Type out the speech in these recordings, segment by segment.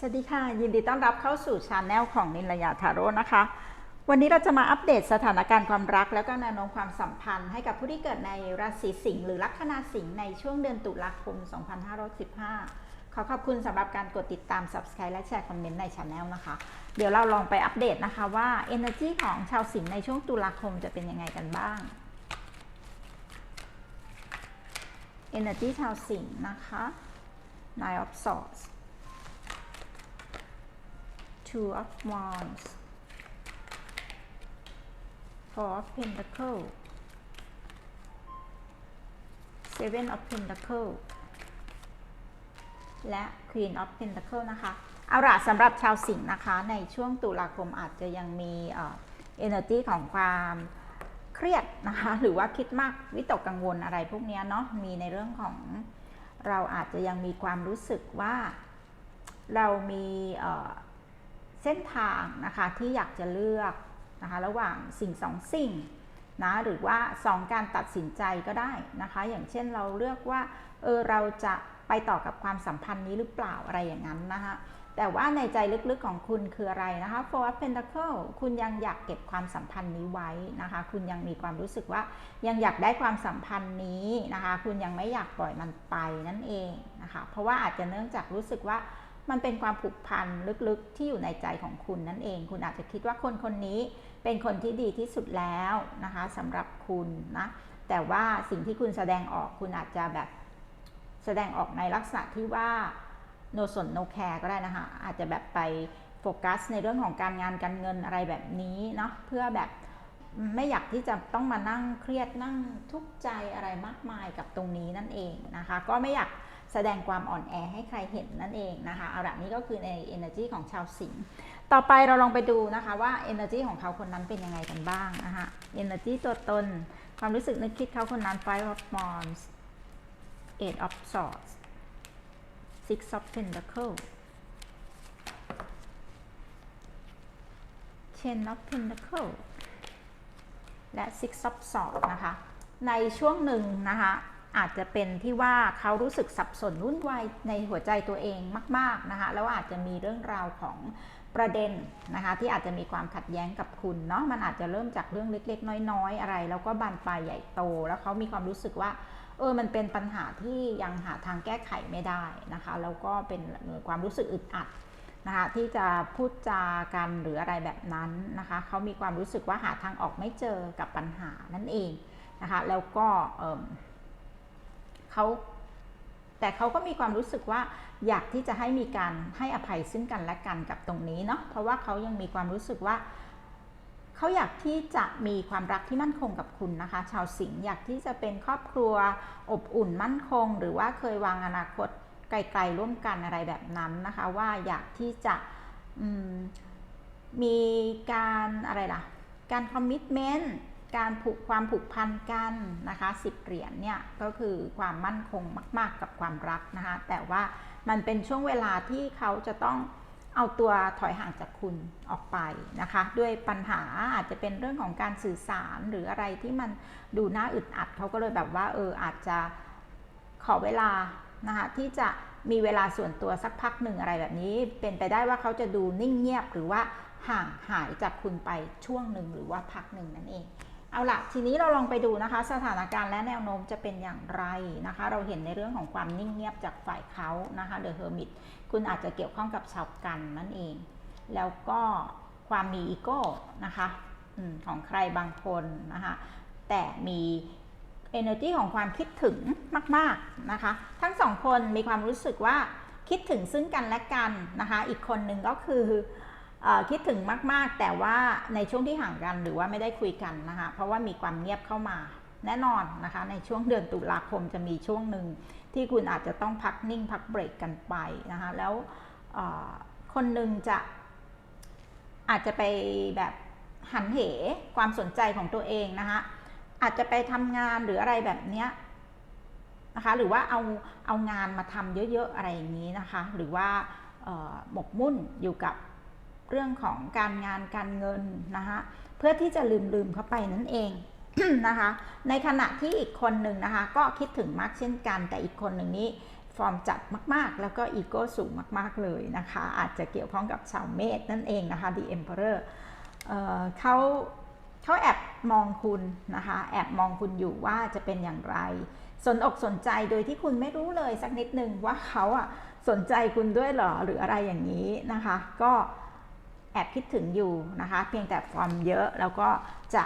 สวัสดีค่ะ ยินดีต้อนรับเข้าสู่ชาแนลของนิลยาทาโร่นะคะ วันนี้เราจะมาอัปเดตสถานการณ์ความรัก แล้วก็แนวโน้มความสัมพันธ์ให้กับผู้ที่เกิดในราศีสิงห์หรือลัคนาสิงห์ในช่วงเดือนตุลาคม 2515 ขอขอบคุณสำหรับการกดติดตาม Subscribe และแชร์คอมเมนต์ในช anel นะคะ เดี๋ยวเราลองไปอัปเดตนะคะว่า Energy ของชาวสิงห์ในช่วงตุลาคมจะเป็นยังไงกันบ้าง Energy ชาวสิงห์นะคะ Nine of Swords Two of Wands Four of Pentacle Seven of Pentacle และ Queen of Pentacle นะคะเอาละสำหรับชาวสิงห์นะคะในช่วงตุลาคมอาจจะยังมีเอ่อ energy ของความเครียดนะคะ หรือว่าคิดมากวิตกกังวลอะไรพวกนี้เนาะมีในเรื่องของเราอาจจะยังมีความรู้สึกว่าเรามี เส้นทางนะคะที่อยากจะเลือกนะคะระหว่างสิ่งสองสิ่งนะหรือว่าสองการตัดสินใจก็ได้นะคะอย่างเช่นเราเลือกว่าเออเราจะไปต่อกับความสัมพันธ์นี้หรือเปล่าอะไรอย่างนั้นนะคะแต่ว่าในใจลึกๆของคุณคืออะไรนะคะ Four of Pentacle คุณยังอยากเก็บความสัมพันธ์นี้ไว้นะคะ คุณยังมีความรู้สึกว่ายังอยากได้ความสัมพันธ์นี้นะคะ คุณยังไม่อยากปล่อยมันไปนั่นเองนะคะเพราะว่าอาจจะเนื่องจากรู้สึกว่า มันเป็นความผูกพันลึกๆ ที่อยู่ในใจของคุณนั่นเอง คุณอาจจะคิดว่าคนคนนี้เป็นคนที่ดีที่สุดแล้วนะคะสำหรับคุณนะแต่ว่าสิ่งที่คุณแสดงออกคุณอาจจะแบบแสดงออกในลักษณะที่ว่า no สน no care ก็ได้นะคะ อาจจะแบบไปโฟกัสในเรื่องของการงานการเงินอะไรแบบนี้เนาะเพื่อแบบไม่อยากที่จะต้องมานั่งเครียดนั่งทุกข์ใจอะไรมากมายกับตรงนี้นั่นเองนะคะ ก็ไม่อยาก แสดงความอ่อนแอให้ใครเห็นนั่นเองนะคะเอาละนี่ก็คือใน energy ของชาวสิงห์ต่อไปเราลองไปดูนะคะว่า energy ของเขาคนนั้นเป็นยังไงกันบ้างนะคะ energy ตัวตน ความรู้สึกนึกคิดเขาคนนั้น five of wands eight of swords six of pentacles ten of pentacles และ six of swords นะคะ ในช่วงหนึ่งนะคะ อาจจะเป็นที่ว่าเขารู้สึกสับสนวุ่นวายในหัวใจตัวเองมาก ๆนะคะแล้วอาจจะมีเรื่องราวของประเด็นนะคะที่อาจจะมีความขัดแย้งกับคุณเนาะมันอาจจะเริ่มจากเรื่องเล็ก ๆ น้อย ๆ อะไร แล้วก็บานปลายใหญ่โต แล้วเขามีความรู้สึกว่าเออมันเป็นปัญหาที่ยังหาทางแก้ไขไม่ได้นะคะแล้วก็เป็นความรู้สึกอึดอัดนะคะที่จะพูดจากันหรืออะไรแบบนั้นนะคะเขามีความรู้สึกว่าหาทางออกไม่เจอกับปัญหานั่นเองนะคะแล้วก็เเขาแต่เขาก็มีความรู้สึกว่าอยากที่จะให้มีการให้อภัยซึ่งกันและกันกับตรงนี้เนาะเพราะว่าเขายังมีความรู้สึกว่าเขาอยากที่จะมีความรักที่มั่นคงกับคุณนะคะ ชาวสิงห์อยากที่จะเป็นครอบครัวอบอุ่นมั่นคง หรือว่าเคยวางอนาคตไกลๆร่วมกันอะไรแบบนั้นนะคะ ว่าอยากที่จะมมีการอะไรล่ะ การคอมมิชเมนต์ การผูกความผูกพันกันนะคะสิบเหรียญเนี่ยก็คือความมั่นคงมาก ๆ กับความรักนะคะ แต่ว่ามันเป็นช่วงเวลาที่เขาจะต้องเอาตัวถอยห่างจากคุณออกไปนะคะ ด้วยปัญหาอาจจะเป็นเรื่องของการสื่อสารหรืออะไรที่มันดูน่าอึดอัดเขาก็เลยแบบว่าเอออาจจะขอเวลานะคะที่จะมีเวลาส่วนตัวสักพักหนึ่งอะไรแบบนี้ เป็นไปได้ว่าเขาจะดูนิ่งเงียบหรือว่าห่างหายจากคุณไปช่วงหนึ่งหรือว่าพักหนึ่งนั่นเอง เอาละทีนี้เราลองไปดูนะคะ สถานการณ์และแนวโน้มจะเป็นอย่างไรนะคะ เราเห็นในเรื่องของความนิ่งเงียบจากฝ่ายเขานะคะเดอะเฮอร์มิตคุณอาจจะเกี่ยวข้องกับชาวกันนั่นเอง แล้วก็ความมีอีโก้นะคะอของใครบางคนนะคะแต่มี energy ของความคิดถึงมาก ๆนะคะ ทั้งสองคนมีความรู้สึกว่าคิดถึงซึ่งกันและกันนะคะ อีกคนหนึ่งก็คือ คิดถึงมากๆ แต่ว่าในช่วงที่ห่างกันหรือว่าไม่ได้คุยกันนะคะเพราะว่ามีความเงียบเข้ามาแน่นอนนะคะในช่วงเดือนตุลาคมจะมีช่วงหนึ่งที่คุณอาจจะต้องพักนิ่งพักเบรกกันไปนะคะแล้วคนหนึ่งจะอาจจะไปแบบหันเหความสนใจของตัวเองนะคะอาจจะไปทำงานหรืออะไรแบบเนี้ยนะคะหรือว่าเอาเอางานมาทำเยอะๆอะไรอย่างนี้นะคะ หรือว่าหมกมุ่นอยู่กับ เรื่องของการงานการเงินนะคะเพื่อที่จะลืมลืมเข้าไปนั่นเองนะคะในขณะที่อีกคนหนึ่งนะคะก็คิดถึงมากเช่นกัน แต่อีกคนหนึ่งนี้ฟอร์มจัดมาก ๆ แล้วก็อีโก้สูงมากๆเลยนะคะ อาจจะเกี่ยวข้องกับชาวเมษนั่นเองนะคะ The Emperor เอ่อเขาเขาแอบมองคุณนะคะ แอบมองคุณอยู่ว่าจะเป็นอย่างไร สนอกสนใจโดยที่คุณไม่รู้เลยสักนิดนึงว่าเขาอะสนใจคุณด้วยหรอหรืออะไรอย่างนี้นะคะ ก็ อบคิดถึงอยู่นะคะ เพียงแต่ฟอร์มเยอะแล้วก็จะ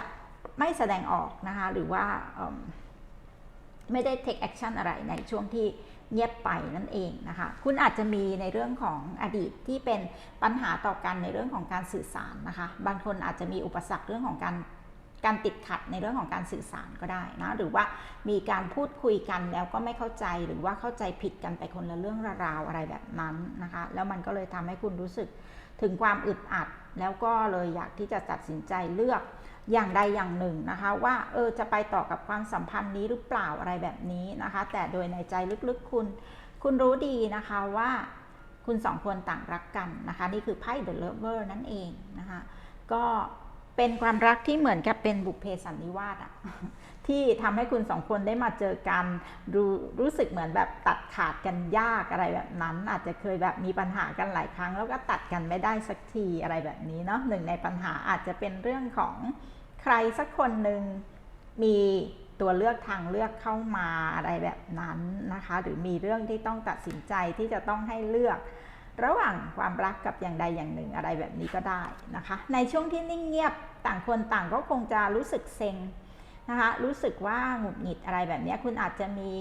ไม่แสดงออกนะคะ หรือว่าไม่ได้ take action อะไรในช่วงที่เงียบไปนั่นเองนะคะ คุณอาจจะมีในเรื่องของอดีตที่เป็นปัญหาต่อกันในเรื่องของการสื่อสารนะคะ บางคนอาจจะมีอุปสรรคเรื่องของการการติดขัดในเรื่องของการสื่อสารก็ได้นะ หรือว่ามีการพูดคุยกันแล้วก็ไม่เข้าใจหรือว่าเข้าใจผิดกันไปคนละเรื่องราวอะไรแบบนั้นนะคะ แล้วมันก็เลยทำให้คุณรู้สึก ถึงความอึดอัด แล้วก็เลยอยากที่จะตัดสินใจเลือกอย่างใดอย่างหนึ่งนะคะ ว่าเออจะไปต่อกับความสัมพันธ์นี้หรือเปล่าอะไรแบบนี้นะคะ แต่โดยในใจลึกๆคุณ คุณรู้ดีนะคะว่าคุณสองคนต่างรักกันนะคะ นี่คือไพ่ The Lover นั่นเองนะคะ ก็เป็นความรักที่เหมือนกับเป็นบุพเพสันนิวาสอะ ที่ทำให้คุณสองคนได้มาเจอกันรู้รู้สึกเหมือนแบบตัดขาดกันยากอะไรแบบนั้น อาจจะเคยแบบมีปัญหากันหลายครั้ง แล้วก็ตัดกันไม่ได้สักทีอะไรแบบนี้เนาะหนึ่งในปัญหาอาจจะเป็นเรื่องของใครสักคนหนึ่งมีตัวเลือกทางเลือกเข้ามาอะไรแบบนั้นนะคะ หรือมีเรื่องที่ต้องตัดสินใจที่จะต้องให้เลือก ระหว่างความรักกับอย่างใดอย่างหนึ่งอะไรแบบนี้ก็ได้นะคะ ในช่วงที่นิ่งเงียบต่างคนต่างก็คงจะรู้สึกเซ็ง นะคะรู้สึกว่าหงุดหงิดอะไรแบบนี้คุณอาจจะมี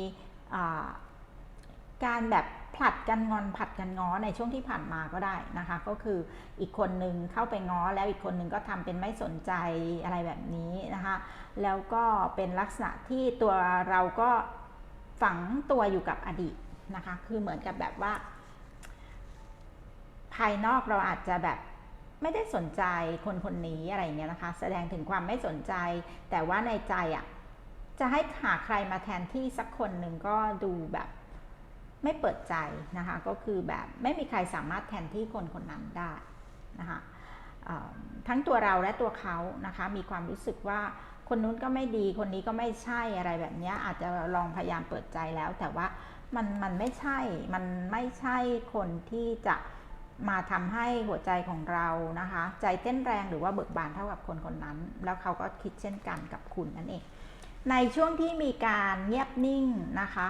การแบบผลัดกันงอนผลัดกันง้อในช่วงที่ผ่านมาก็ได้นะคะ ก็คืออีกคนนึงเข้าไปง้อแล้วอีกคนนึงก็ทำเป็นไม่สนใจอะไรแบบนี้นะคะ แล้วก็เป็นลักษณะที่ตัวเราก็ฝังตัวอยู่กับอดีตนะคะ คือเหมือนกับแบบว่า ภายนอกเราอาจจะแบบ ไม่ได้สนใจคนคนนี้อะไรเงี้ยนะคะ แสดงถึงความไม่สนใจ แต่ว่าในใจอะ่ะจะให้หาใครมาแทนที่สักคนหนึ่งก็ดูแบบไม่เปิดใจนะคะ ก็คือแบบไม่มีใครสามารถแทนที่คนคนนั้นได้นะคะทั้งตัวเราและตัวเขานะคะ มีความรู้สึกว่าคนนู้นก็ไม่ดีคนนี้ก็ไม่ใช่อะไรแบบนี้อาจจะลองพยายามเปิดใจแล้ว แต่ว่ามันมันไม่ใช่มันไม่ใช่คนที่จะ มาทำให้หัวใจของเรานะคะ ใจเต้นแรงหรือว่าเบิกบานเท่ากับคนคนนั้น แล้วเขาก็คิดเช่นกันกับคุณนั่นเอง ในช่วงที่มีการเงียบนิ่งนะคะ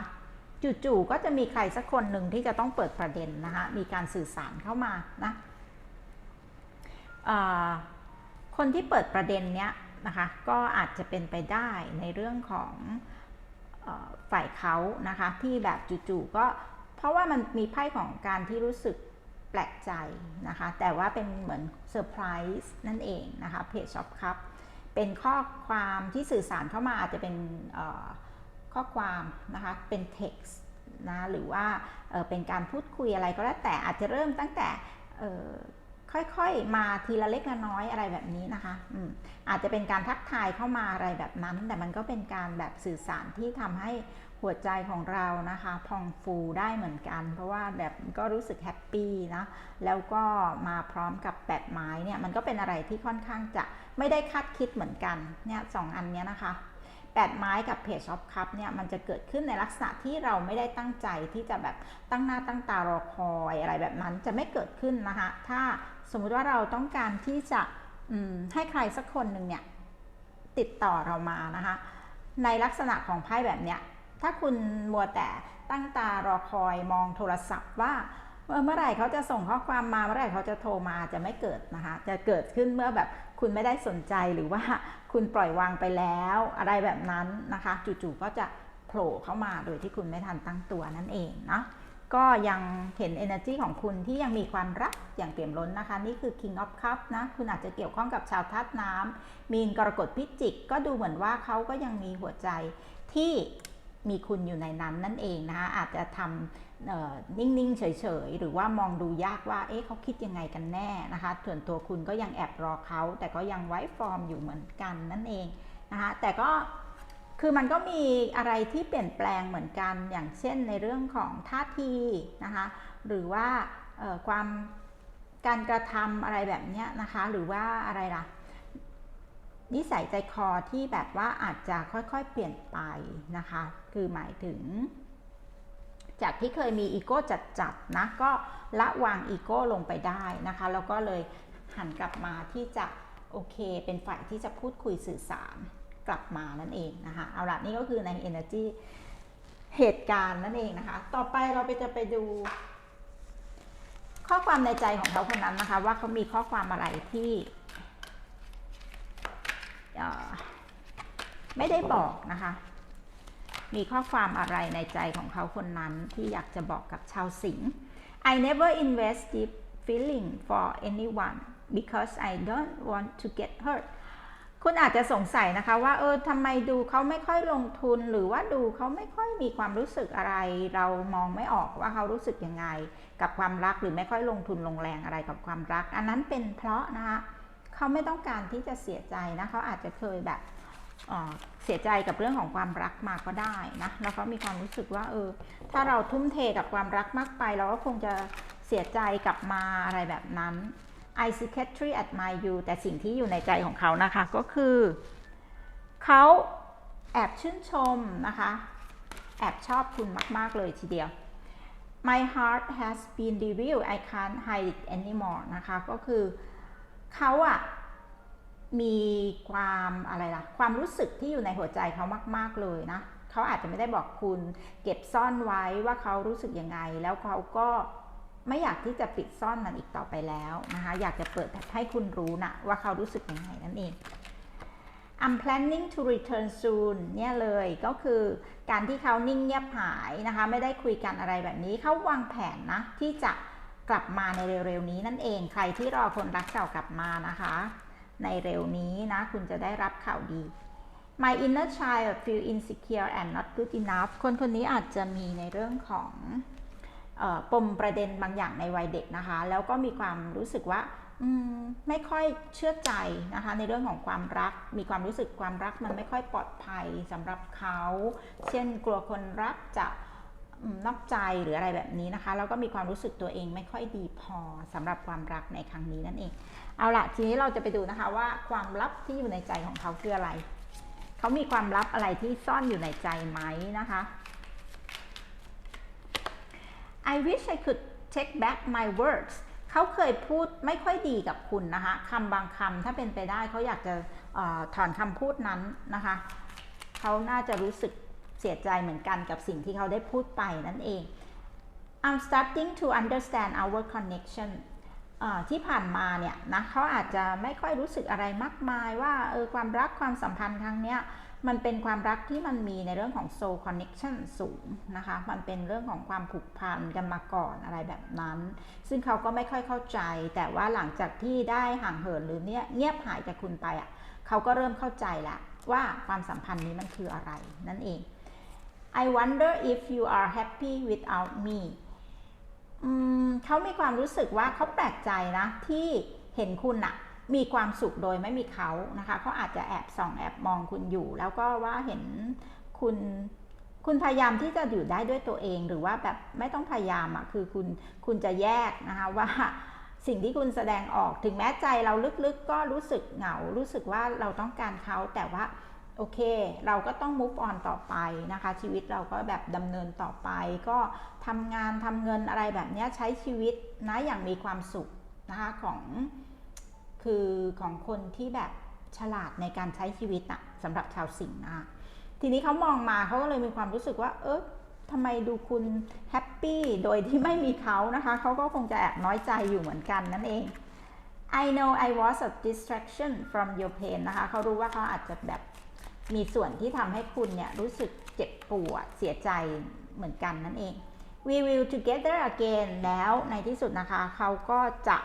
จู่ๆก็จะมีใครสักคนหนึ่งที่จะต้องเปิดประเด็นนะคะมีการสื่อสารเข้ามานะคนที่เปิดประเด็นเนี้ยนะคะก็อาจจะเป็นไปได้ในเรื่องของอฝ่ายเขานะคะที่แบบจู่ๆก็เพราะว่ามันมีไพ่ของการที่รู้สึก แปลกใจนะคะ แต่ว่าเป็นเหมือนเซอร์ไพรส์นั่นเองนะคะเพจช็อปครับเป็นข้อความที่สื่อสารเข้ามาอาจจะเป็นข้อความนะคะเป็น text นะหรือว่าเเป็นการพูดคุยอะไรก็แล้วแต่อาจจะเริ่มตั้งแต่ค่อยๆ มาทีละเล็กละน้อยอะไรแบบนี้นะคะอืมอาจจะเป็นการทักทายเข้ามาอะไรแบบนั้น แต่มันก็เป็นการแบบสื่อสารที่ทำให้ หัวใจของเรานะคะพองฟูได้เหมือนกัน เพราะว่าแบบก็รู้สึกแฮปปี้นะแล้วก็มาพร้อมกับแปดไม้เนี่ยมันก็เป็นอะไรที่ค่อนข้างจะไม่ได้คาดคิดเหมือนกันเนี่ยสองอันเนี้ยนะคะแปดไม้กับเพจช็อปคัพเนี่ยมันจะเกิดขึ้นในลักษณะที่เราไม่ได้ตั้งใจที่จะแบบตั้งหน้าตั้งตารอคอยอะไรแบบนั้นจะไม่เกิดขึ้นนะคะถ้าสมมุติว่าเราต้องการที่จะให้ใครสักคนหนึ่งเนี่ยติดต่อเรามานะคะในลักษณะของไพ่แบบเนี้ย ถ้าคุณมัวแต่ตั้งตารอคอยมองโทรศัพท์ว่าเมื่อไหร่เขาจะส่งข้อความมาเมื่อไหร่เขาจะโทรมาจะไม่เกิดนะคะ จะเกิดขึ้นเมื่อแบบคุณไม่ได้สนใจหรือว่าคุณปล่อยวางไปแล้วอะไรแบบนั้นนะคะ จู่ๆก็จะโผล่เข้ามาโดยที่คุณไม่ทันตั้งตัวนั่นเองเนาะก็ยังเห็น energy ของคุณที่ยังมีความรักอย่างเปี่ยมล้นนะคะ นี่คือ King of Cup นะ คุณอาจจะเกี่ยวข้องกับชาวธาตุน้ำมีนกรกฎพิจิก ก็ดูเหมือนว่าเขาก็ยังมีหัวใจที่ มีคุณอยู่ในนั้นนั่นเองนะคะอาจจะทำนิ่ง ๆ เฉย ๆ หรือว่ามองดูยากว่า เอ๊ะเขาคิดยังไงกันแน่นะคะ ส่วนตัวคุณก็ยังแอบรอเขา แต่ก็ยังไว้ฟอร์มอยู่เหมือนกันนั่นเองนะคะ แต่ก็คือมันก็มีอะไรที่เปลี่ยนแปลงเหมือนกัน อย่างเช่นในเรื่องของท่าทีนะคะ หรือว่าความการกระทำอะไรแบบนี้นะคะ หรือว่าอะไรล่ะ นิสัยใจคอที่แบบว่าอาจจะค่อยๆเปลี่ยนไปนะคะ คือหมายถึง จากที่เคยมีอีโก้จัดๆนะก็ละวางอีโก้ลงไปได้นะคะ แล้วก็เลยหันกลับมาที่จะโอเค เป็นฝ่ายที่จะพูดคุยสื่อสารกลับมานั่นเองนะคะ เอาละนี่ก็คือใน energy เหตุการณ์นั่นเองนะคะ ต่อไปเราไปจะไปดู ข้อความในใจของเขาคนนั้นนะคะ ว่าเขามีข้อความอะไรที่ ไม่ได้บอกนะคะ มีข้อความอะไรในใจของเขาคนนั้นที่อยากจะบอกกับชาวสิงห์ I never invest deep feeling for anyone because I don't want to get hurt คุณอาจจะสงสัยนะคะว่าเออทำไมดูเขาไม่ค่อยลงทุนหรือว่าดูเขาไม่ค่อยมีความรู้สึกอะไร เรามองไม่ออกว่าเขารู้สึกยังไง กับความรักหรือไม่ค่อยลงทุนลงแรงอะไรกับความรัก อันนั้นเป็นเพราะนะคะ เขาไม่ต้องการที่จะเสียใจนะเขาอาจจะเคยแบบเเสียใจกับเรื่องของความรักมาก็ได้นะแล้วเขามีความรู้สึกว่าเออถ้าเราทุ่มเทกับความรักมากไป เราก็คงจะเสียใจกลับมาอะไรแบบนั้น I secretly admire you แต่สิ่งที่อยู่ในใจของเขานะคะก็คือเขาแอบชื่นชมนะคะ แอบชอบคุณมาก ๆ เลยทีเดียว My heart has been revealed I can't hide it anymore นะคะ ก็คือ เขาอะมีความอะไรล่ะ ความรู้สึกที่อยู่ในหัวใจเขามาก ๆเลยนะเขาอาจจะไม่ได้บอกคุณ เก็บซ่อนไว้ว่าเขารู้สึกยังไง แล้วเขาก็ไม่อยากที่จะปิดซ่อนมันอีกต่อไปแล้วนะคะ อยากจะเปิดให้คุณรู้นะว่าเขารู้สึกยังไงนั่นเอง I'm planning to return soon เนี่ยเลยก็คือการที่เขานิ่งเงียบหายนะคะ ไม่ได้คุยกันอะไรแบบนี้เขาวางแผนนะที่จะ กลับมาในเร็วๆนี้นั่นเองใครที่รอคนรักเก่ากลับมานะคะ ในเร็วนี้นะคุณจะได้รับข่าวดี My inner child feel insecure and not good enough คนคนนี้อาจจะมีในเรื่องของออปมประเด็นบางอย่างในวัยเด็กนะคะ แล้วก็มีความรู้สึกว่าอมไม่ค่อยเชื่อใจนะคะ ในเรื่องของความรัก มีความรู้สึกความรักมันไม่ค่อยปลอดภัยสำหรับเขา เช่นกลัวคนรักจะ นอกใจหรืออะไรแบบนี้นะคะ แล้วก็มีความรู้สึกตัวเองไม่ค่อยดีพอสำหรับความรักในครั้งนี้นั่นเอง เอาละทีนี้เราจะไปดูนะคะว่าความลับที่อยู่ในใจของเขาคืออะไร เขามีความลับอะไรที่ซ่อนอยู่ในใจไหมนะคะ I wish I could take back my words เขาเคยพูดไม่ค่อยดีกับคุณนะคะคำบางคำถ้าเป็นไปได้เขาอยากจะอถอนคำพูดนั้นนะคะ เขาน่าจะรู้สึก เสียใจเหมือนกันกับสิ่งที่เขาได้พูดไปนั่นเอง I'm starting to understand our connection ที่ผ่านมาเนี่ยนะเขาอาจจะไม่ค่อยรู้สึกอะไรมากมายว่าเออความรักความสัมพันธ์ครั้งเนี้ยมันเป็นความรักที่มันมีในเรื่องของ soul connection สูงนะคะ มันเป็นเรื่องของความผูกพันกันมาก่อนอะไรแบบนั้น ซึ่งเขาก็ไม่ค่อยเข้าใจ แต่ว่าหลังจากที่ได้ห่างเหินหรือเนี่ยเงียบหายจากคุณไปอะเขาก็เริ่มเข้าใจละว่าความสัมพันธ์นี้มันคืออะไรนั่นเอง I wonder if you are happy without me เขามีความรู้สึกว่าเขาแปลกใจนะที่เห็นคุณอะมีความสุขโดยไม่มีเขานะคะเขาอาจจะแอบส่องแอบมองคุณอยู่ แล้วก็ว่าเห็นคุณคุณพยายามที่จะอยู่ได้ด้วยตัวเองหรือว่าแบบไม่ต้องพยายามอะคือคุณคุณจะแยกนะคะว่าสิ่งที่คุณแสดงออกถึงแม้ใจเราลึกๆก็รู้สึกเหงา รู้สึกว่าเราต้องการเขาแต่ว่า โอเค เราก็ต้อง move on ต่อไปนะคะ ชีวิตเราก็แบบดำเนินต่อไป ก็ทำงานทำเงินอะไรแบบนี้ใช้ชีวิตนะอย่างมีความสุขนะคะของคือของคนที่แบบฉลาดในการใช้ชีวิตอะสำหรับชาวสิงห์นะทีนี้เขามองมาเขาก็เลยมีความรู้สึกว่า เออทำไมดูคุณแฮปปี้โดยที่ไม่มีเขานะคะเขาก็คงจะแอบน้อยใจอยู่เหมือนกันนั่นเอง I know I was a distraction from your pain นะคะเขารู้ว่าเขาอาจจะแบบ มีส่วนที่ทำให้คุณเนี่ยรู้สึกเจ็บปวดเสียใจเหมือนกันนั่นเอง we will together again แล้วในที่สุดนะคะ เขาก็จะ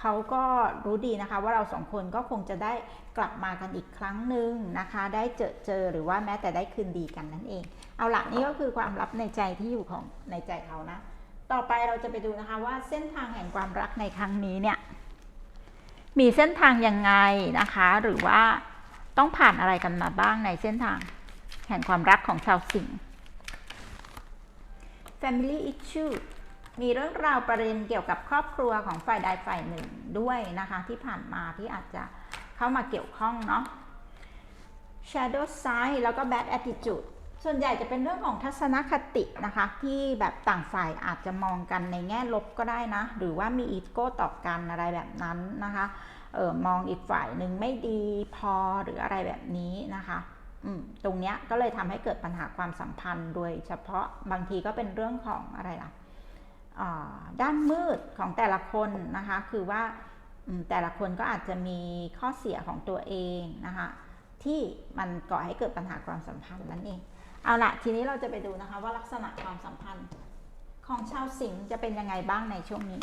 เขาก็รู้ดีนะคะว่าเราสองคนก็คงจะได้กลับมากันอีกครั้งหนึ่งนะคะ ได้เจอเจอหรือว่าแม้แต่ได้คืนดีกันนั่นเอง เอาละนี่ก็คือความลับในใจที่อยู่ของในใจเขานะ ต่อไปเราจะไปดูนะคะว่าเส้นทางแห่งความรักในครั้งนี้เนี่ยมีเส้นทางยังไงนะคะ หรือว่า ต้องผ่านอะไรกันมาบ้างในเส้นทาง แห่งความรักของชาวสิงห์ Family issue มีเรื่องราวประเด็นเกี่ยวกับครอบครัวของฝ่ายใดฝ่ายหนึ่งด้วยนะคะที่ผ่านมาที่อาจจะเข้ามาเกี่ยวข้องเนาะ Shadow side แล้วก็ bad attitude ส่วนใหญ่จะเป็นเรื่องของทัศนคตินะคะ ที่แบบต่างฝ่ายอาจจะมองกันในแง่ลบก็ได้นะ หรือว่ามีอีโก้ต่อกันอะไรแบบนั้นนะคะ ออมองอีกฝ่ายหนึ่งไม่ดีพอหรืออะไรแบบนี้นะคะตรงเนี้ยก็เลยทำให้เกิดปัญหาความสัมพันธ์ โดยเฉพาะบางทีก็เป็นเรื่องของอะไรล่ะด้านมืดของแต่ละคนนะคะ คือว่าแต่ละคนก็อาจจะมีข้อเสียของตัวเองนะคะ ที่มันก่อให้เกิดปัญหาความสัมพันธ์นั่นเอง เอาละทีนี้เราจะไปดูนะคะว่าลักษณะความสัมพันธ์ของชาวสิงห์จะเป็นยังไงบ้างในช่วงนี้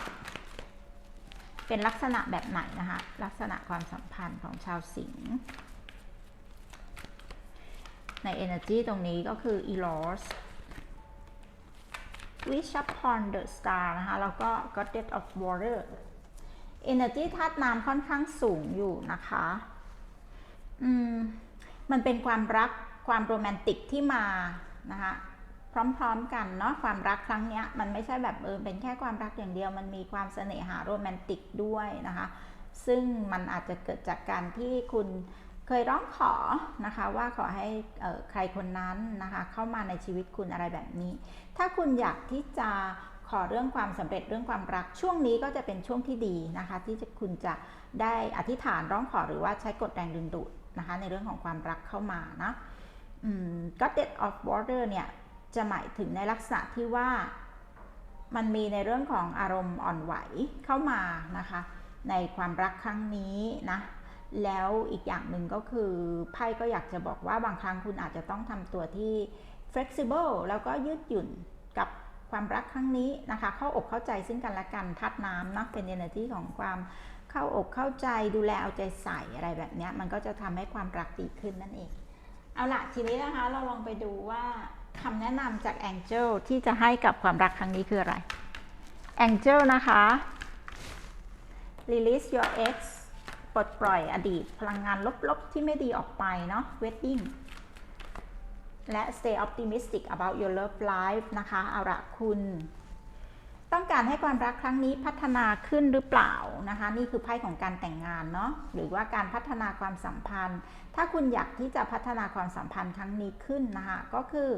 เป็นลักษณะแบบไหนนะคะ ลักษณะความสัมพันธ์ของชาวสิงห์ใน energy ตรงนี้ก็คือ eros wish upon the star นะคะ แล้วก็ goddess of water energy ธาตุน้ำค่อนข้างสูงอยู่นะคะ อืม มันเป็นความรักความโรแมนติกที่มานะคะ พร้อมๆกันเนาะความรักครั้งเนี้ยมันไม่ใช่แบบเออเป็นแค่ความรักอย่างเดียว มันมีความเสน่หาโรแมนติกด้วยนะคะ ซึ่งมันอาจจะเกิดจากการที่คุณเคยร้องขอนะคะว่าขอให้ใครคนนั้นนะคะเข้ามาในชีวิตคุณอะไรแบบนี้ ถ้าคุณอยากที่จะขอเรื่องความสำเร็จเรื่องความรักช่วงนี้ก็จะเป็นช่วงที่ดีนะคะ ที่คุณจะได้อธิษฐานร้องขอหรือว่าใช้กฎแรงดึงดูดนะคะในเรื่องของความรักเข้ามานะ Goddess of Water เนี่ย จะหมายถึงในลักษณะที่ว่ามันมีในเรื่องของอารมณ์อ่อนไหวเข้ามานะคะ ในความรักครั้งนี้นะแล้วอีกอย่างหนึ่งก็คือไพ่ก็อยากจะบอกว่าบางครั้งคุณอาจจะต้องทำตัวที่ flexible แล้วก็ยืดหยุ่นกับความรักครั้งนี้นะคะ เข้าอกเข้าใจซึ่งกันและกันทัดน้ำนะเป็น energy ของความเข้าอกเข้าใจดูแลเอาใจใส่อะไรแบบนี้มันก็จะทำให้ความรักดีขึ้นนั่นเอง เอาละทีนี้นะคะเราลองไปดูว่า คำแนะนำจาก Angel ที่จะให้กับความรักครั้งนี้คืออะไร Angel นะคะ release your ex ปลดปล่อยอดีต พลังงานลบๆ ที่ไม่ดีออกไปเนาะ wedding และ stay optimistic about your love life นะคะเอาละคุณ ต้องการให้ความรักครั้งนี้พัฒนาขึ้นหรือเปล่านะคะ นี่คือไพ่ของการแต่งงานเนาะหรือว่าการพัฒนาความสัมพันธ์ ถ้าคุณอยากที่จะพัฒนาความสัมพันธ์ครั้งนี้ขึ้นนะคะ ก็คือ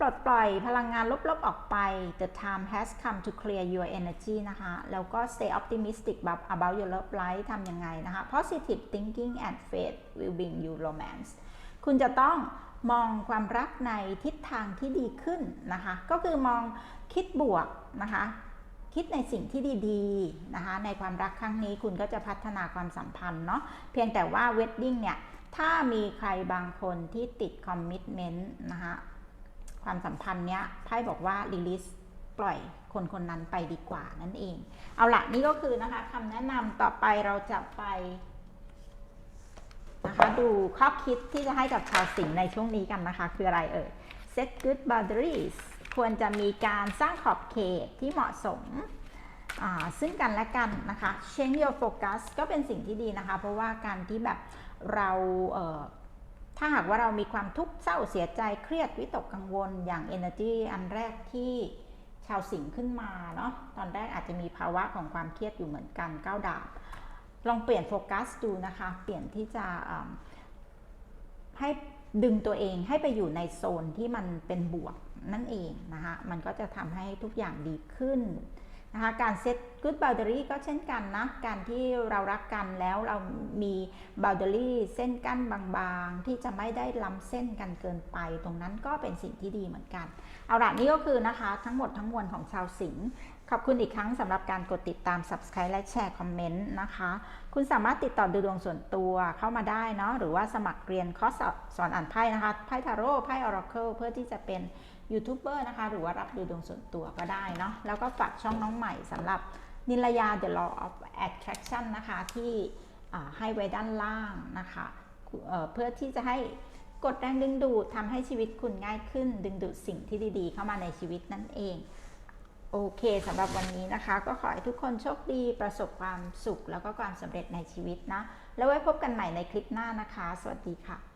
ปลดปล่อยพลังงานลบๆออกไป the time has come to clear your energy นะคะ แล้วก็ stay optimistic about your love life ทำยังไงนะคะ positive thinking and faith will bring you romance คุณจะต้องมองความรักในทิศทางที่ดีขึ้นนะคะ ก็คือมองคิดบวกนะคะ คิดในสิ่งที่ดีๆนะคะ ในความรักครั้งนี้คุณก็จะพัฒนาความสัมพันธ์เนาะ เพียงแต่ว่า wedding เนี่ย ถ้ามีใครบางคนที่ติด commitment นะคะ ความสัมพันธ์เนี้ยไพ่บอกว่า release ปล่อยคนคนนั้นไปดีกว่านั่นเอง เอาละนี่ก็คือนะคะคำแนะนำต่อไปเราจะไปนะคะดูข้อคิดที่จะให้กับชาวสิงห์ในช่วงนี้กันนะคะ คืออะไรเอ่ย set good boundaries ควรจะมีการสร้างขอบเขตที่เหมาะสม ซึ่งกันและกันนะคะ change your focus ก็เป็นสิ่งที่ดีนะคะ เพราะว่าการที่แบบเราเถ้าหากว่าเรามีความทุกข์เศร้าเสียใจเครียดวิตกกังวลอย่าง energy อันแรกที่ชาวสิงห์ขึ้นมาเนาะตอนแรกอาจจะมีภาวะของความเครียดอยู่เหมือนกันก้าวดาบลองเปลี่ยนโฟกัสดูนะคะ เปลี่ยนที่จะให้ดึงตัวเองให้ไปอยู่ในโซนที่มันเป็นบวกนั่นเองนะคะ มันก็จะทำให้ทุกอย่างดีขึ้น นะคะการเซต good boundary ก็เช่นกันนะ การที่เรารักกันแล้วเรามี boundary เส้นกั้นบางๆ ที่จะไม่ได้ล้ำเส้นกันเกินไป ตรงนั้นก็เป็นสิ่งที่ดีเหมือนกัน เอาละนี่ก็คือนะคะทั้งหมดทั้งมวลของชาวสิงห์ขอบคุณอีกครั้งสำหรับการกดติดตาม subscribe และแชร์คอมเมนต์นะคะ คุณสามารถติดต่อดูดวงส่วนตัวเข้ามาได้เนาะหรือว่าสมัครเรียนคอร์สสอนอ่านไพ่นะคะไพ่ทาโร่ไพ่ออราเคิลเพื่อที่จะเป็น ยูทูบเบอร์นะคะ หรือว่ารับดูดวงส่วนตัวก็ได้เนาะแล้วก็ฝากช่องน้องใหม่สำหรับนิลยา The Law of Attraction นะคะ ที่ให้ไว้ด้านล่างนะคะเเพื่อที่จะให้กดแรงดึงดูดทำให้ชีวิตคุณง่ายขึ้น ดึงดูดสิ่งที่ดีๆ เข้ามาในชีวิตนั่นเอง โอเคสำหรับวันนี้นะคะ ก็ขอให้ทุกคนโชคดีประสบความสุขแล้วก็ความสำเร็จในชีวิตนะ แล้วไว้พบกันใหม่ในคลิปหน้านะคะ สวัสดีค่ะ